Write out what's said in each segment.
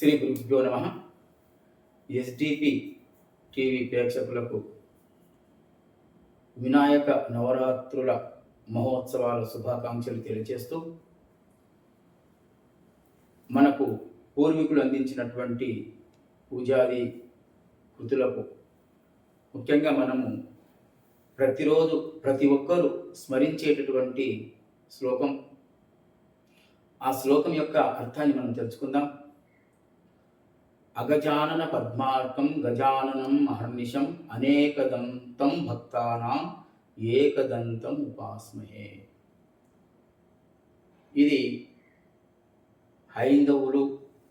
శ్రీ గురుభ్యో నమ. SDP TV ప్రేక్షకులకు వినాయక నవరాత్రుల మహోత్సవాల శుభాకాంక్షలు తెలియజేస్తూ మనకు పూర్వీకులు అందించినటువంటి పూజాది కృతులకు ముఖ్యంగా మనము ప్రతిరోజు ప్రతి ఒక్కరూ స్మరించేటటువంటి శ్లోకం. ఆ శ్లోకం యొక్క అర్థాన్ని మనం తెలుసుకుందాం. అగజానన పద్మార్కం గజాననం అహర్నిశం అనేకదంతం భక్తానాం ఏకదంతం ఉపాస్మహే. ఇది హైందవులు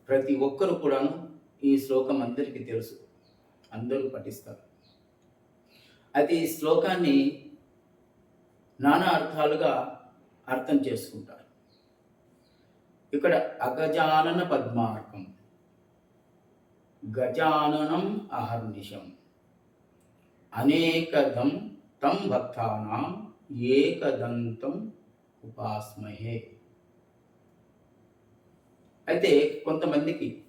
ప్రతి ఒక్కరు కూడాను ఈ శ్లోకం అందరికీ తెలుసు. అందరూ పఠిస్తారు. అయితే ఈ శ్లోకాన్ని నానా అర్థాలుగా అర్థం చేసుకుంటారు. ఇక్కడ అగజానన పద్మార్కం గజాననం అహర్నిశం. అనేకదం తం భక్తానాం ఏకదంతం ఉపాస్మహే. అయితే కొంతమందికి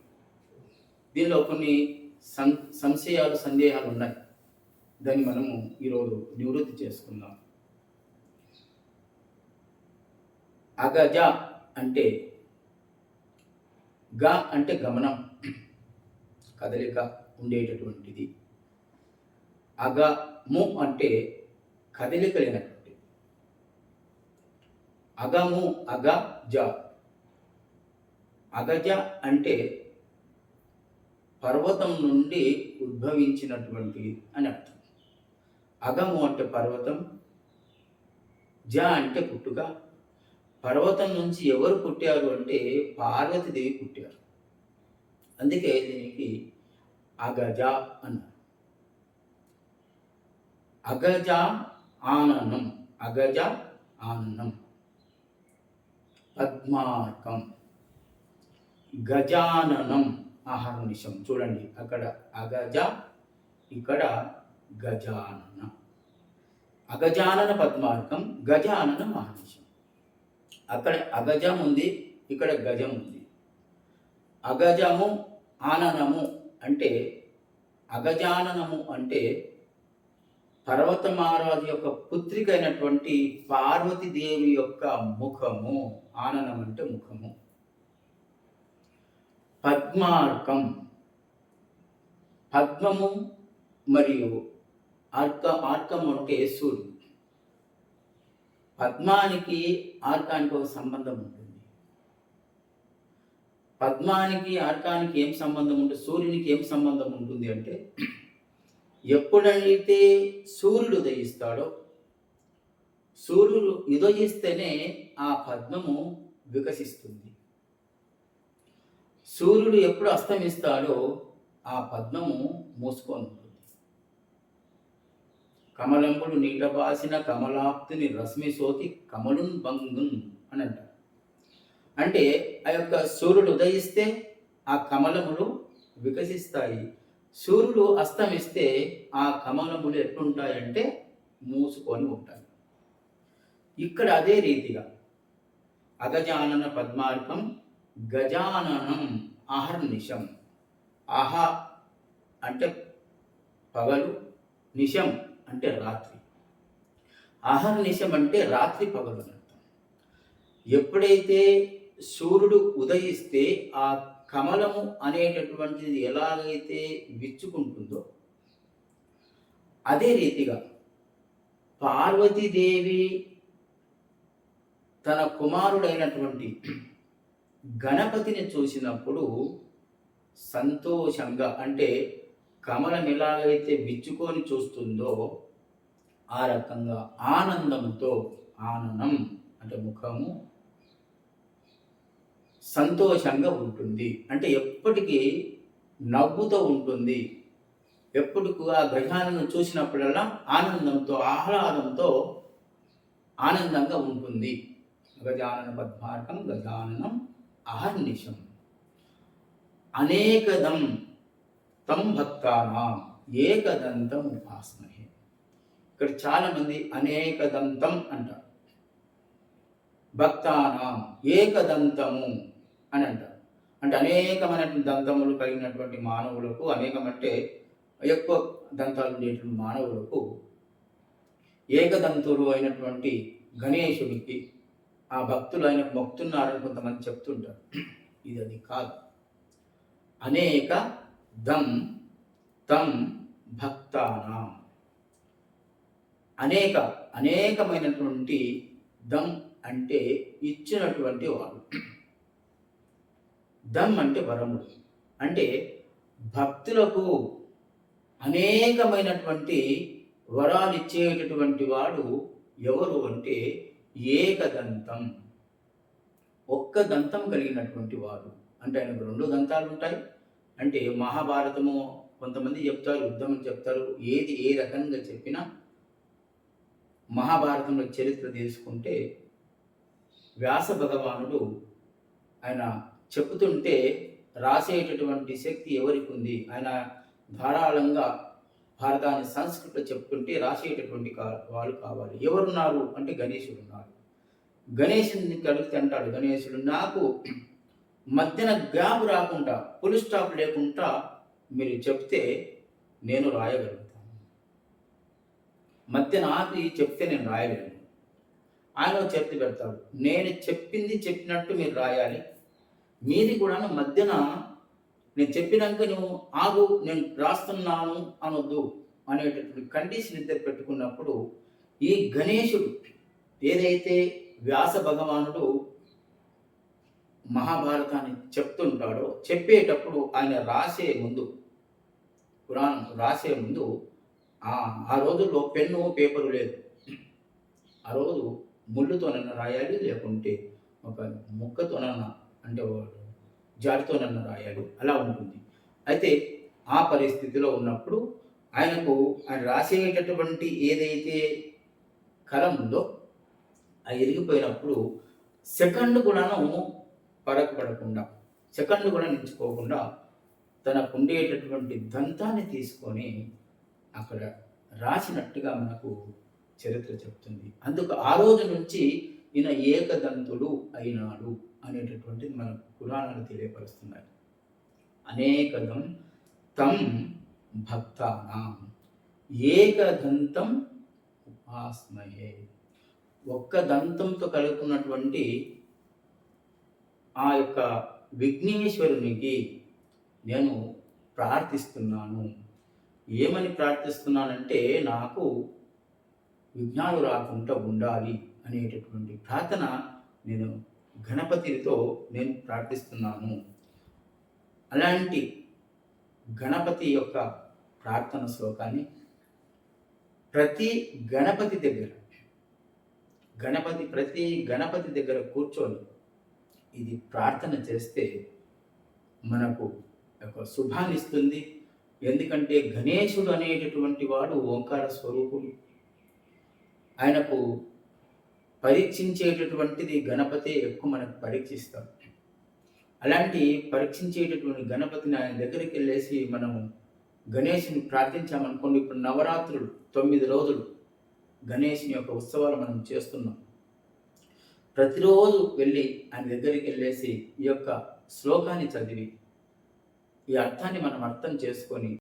దీనిలో కొన్ని సం సంశయాలు సందేహాలు ఉన్నాయి. దాన్ని మనము ఈరోజు నివృత్తి చేసుకుందాం. అగజ అంటే గ అంటే గమనం. కదలిక ఉండేటటువంటిది. అగము అంటే కదలిక లేనటువంటి. అగము అగ జ. అగజ అంటే పర్వతం నుండి ఉద్భవించినటువంటి అని అర్థం. అగము అంటే పర్వతం జ అంటే పుట్టుక. పర్వతం నుంచి ఎవరు పుట్టారు అంటే పార్వతీదేవి పుట్టారు. అందుకే దీనికి అగజ అన్నారు అగజ ఆననం అగజ ఆననం. పద్మార్కం. గజాననం. అహర్నిశం చూడండి అక్కడ అగజ ఇక్కడ గజానన. అగజానన పద్మార్కం గజానన మహర్నిశం అక్కడ అగజం ఉంది ఇక్కడ గజం ఉంది. అగజము ఆననము అంటే అగజాననము అంటే పర్వతమారాజు యొక్క పుత్రిక అయినటువంటి పార్వతీదేవి యొక్క ముఖము ఆననం అంటే ముఖము. పద్మార్కం. పద్మము మరియు ఆర్క ఆర్కం అంటే సూర్యుడు. పద్మానికి ఆర్కానికి ఒక సంబంధం ఉంటుంది పద్మానికి ఆర్కానికి ఏం సంబంధం ఉంటుంది సూర్యునికి ఏం సంబంధం ఉంటుంది అంటే ఎప్పుడైతే సూర్యుడు ఉదయిస్తాడో సూర్యుడు ఉదయిస్తేనే ఆ పద్మము వికసిస్తుంది. సూర్యుడు ఎప్పుడు అస్తమిస్తాడో ఆ పద్మము మూసుకొని ఉంటుంది. కమలంబుడు నీట బాసిన కమలాప్తిని రశ్మి సోకి కమలున్ బంగున్ అని అంటారు. అంటే ఆ యొక్క సూర్యుడు ఉదయిస్తే ఆ కమలములు వికసిస్తాయి. సూర్యుడు అస్తమిస్తే ఆ కమలములు ఎట్లుంటాయంటే మూసుకొని ఉంటాయి. ఇక్కడ అదే రీతిగా అగజానన పద్మార్కం గజాననం అహర్నిషం అహ అంటే పగలు నిషం అంటే రాత్రి. అహర్నిషం అంటే రాత్రి పగలు అర్థం. ఎప్పుడైతే సూర్యుడు ఉదయిస్తే ఆ కమలము అనేటటువంటిది ఎలాగైతే విచ్చుకుంటుందో అదే రీతిగా పార్వతీదేవి తన కుమారుడైనటువంటి గణపతిని చూసినప్పుడు సంతోషంగా అంటే కమలం ఎలాగైతే విచ్చుకొని చూస్తుందో ఆ రకంగా ఆనందంతో ఆనందం అంటే ముఖము సంతోషంగా ఉంటుంది. అంటే ఎప్పటికీ నవ్వుతో ఉంటుంది. ఎప్పటికూ ఆ గజానను చూసినప్పుడల్లా ఆనందంతో ఆహ్లాదంతో ఆనందంగా ఉంటుంది. గజానన పద్మార్కం గజాననం ఆహర్నిషం అనేకదం తం భక్తానాం ఏకదంతం ఉపాసమహే. ఇక్కడ చాలామంది అనేకదంతం అంటారు. భక్తానాం ఏకదంతము అని అంటారు. అంటే అనేకమైనటువంటి దంతములు కలిగినటువంటి మానవులకు అనేకమంటే ఎక్కువ దంతాలు ఉండేటువంటి మానవులకు ఏకదంతులు అయినటువంటి గణేశుడికి ఆ భక్తులు ఆయన మొక్తున్నారని కొంతమంది చెప్తుంటారు. ఇది అది కాదు. అనేక దం తం భక్తానాం. అనేక అనేకమైనటువంటి దం అంటే ఇచ్చినటువంటి వాడు దమ్ అంటే వరముడు. అంటే భక్తులకు అనేకమైనటువంటి వరాలు ఇచ్చేటటువంటి వాడు ఎవరు అంటే ఏకదంతం. ఒక్క దంతం కలిగినటువంటి వాడు. అంటే ఆయనకు రెండు దంతాలు ఉంటాయి. అంటే మహాభారతము కొంతమంది చెప్తారు యుద్ధం అని చెప్తారు. ఏది ఏ రకంగా చెప్పినా మహాభారతంలో చరిత్ర తీసుకుంటే వ్యాస భగవానుడు ఆయన చెప్తుంటే రాసేటటువంటి శక్తి ఎవరికి ఉంది ఆయన ధారాళంగా భారతాన్ని సంస్కృతిలో చెప్తుంటే రాసేటటువంటి కా- వాళ్ళు కావాలి. ఎవరున్నారు? అంటే గణేశుడు ఉన్నారు గణేశుని అడిగితే అంటాడు గణేశుడు నాకు మధ్యన గ్యాప్ రాకుండా పులి స్టాప్ లేకుండా మీరు చెప్తే నేను రాయగలుగుతాను. మధ్యన ఆపి చెప్తే నేను రాయగలను ఆయన ఒక పెడతాడు. నేను చెప్పింది చెప్పినట్టు మీరు రాయాలి. మీది కూడా మధ్యన నేను చెప్పినాక నువ్వు ఆగు నేను రాస్తున్నాను అనొద్దు అనేటటువంటి కండిషన్ ఇద్దరు పెట్టుకున్నప్పుడు ఈ గణేశుడు ఏదైతే వ్యాస భగవానుడు మహాభారతాన్ని చెప్తుంటాడో చెప్పేటప్పుడు ఆయన రాసే ముందు పురాణం రాసే ముందు ఆ రోజుల్లో పెన్ను పేపరు లేదు. ఆ రోజు ముళ్ళుతోనన్నా రాయాలి లేకుంటే ఒక ముక్కతోనన్నా అంటే జాడితోనన్నా రాయాలి. అలా ఉంటుంది. అయితే ఆ పరిస్థితిలో ఉన్నప్పుడు ఆయనకు ఆయన రాసేటటువంటి ఏదైతే కలం ఉందో అది ఇరిగిపోయినప్పుడు సెకండ్ కూడాను పడకుండా సెకండ్ కూడా నిలుచుకోకుండా తనకు ఉండేటటువంటి దంతాన్ని తీసుకొని అక్కడ రాసినట్టుగా మనకు చరిత్ర చెప్తుంది. అందుకు ఆ రోజు నుంచి ఈయన ఏకదంతుడు అయినాడు అనేటటువంటిది మన పురాణాలు తెలియపరుస్తున్నాయి. అనేకదం తం భక్తానాం. ఏకదంతం ఉపాస్మయే. ఒక్క దంతంతో కలుగుకున్నటువంటి ఆ యొక్క విఘ్నేశ్వరునికి నేను ప్రార్థిస్తున్నాను. ఏమని ప్రార్థిస్తున్నానంటే నాకు విఘ్నాలు రాకుండా ఉండాలి అనేటటువంటి ప్రార్థన నేను గణపతితో నేను ప్రార్థిస్తున్నాను. అలాంటి గణపతి యొక్క ప్రార్థన శ్లోకాన్ని ప్రతి గణపతి దగ్గర గణపతి ప్రతి గణపతి దగ్గర కూర్చొని ఇది ప్రార్థన చేస్తే మనకు ఒక శుభాన్ని ఇస్తుంది ఎందుకంటే గణేశుడు అనేటటువంటి వాడు ఓంకార స్వరూపుడు. ఆయనకు పరీక్షించేటటువంటిది గణపతి ఎక్కువ మనకు పరీక్షిస్తాం. అలాంటి పరీక్షించేటటువంటి గణపతిని ఆయన దగ్గరికి వెళ్ళేసి మనము గణేష్ని ప్రార్థించామనుకోండి ఇప్పుడు నవరాత్రులు తొమ్మిది రోజులు గణేష్ని యొక్క ఉత్సవాలు మనం చేస్తున్నాం. ప్రతిరోజు వెళ్ళి ఆయన దగ్గరికి వెళ్ళేసి ఈ యొక్క శ్లోకాన్ని చదివి ఈ అర్థాన్ని మనం అర్థం చేసుకొని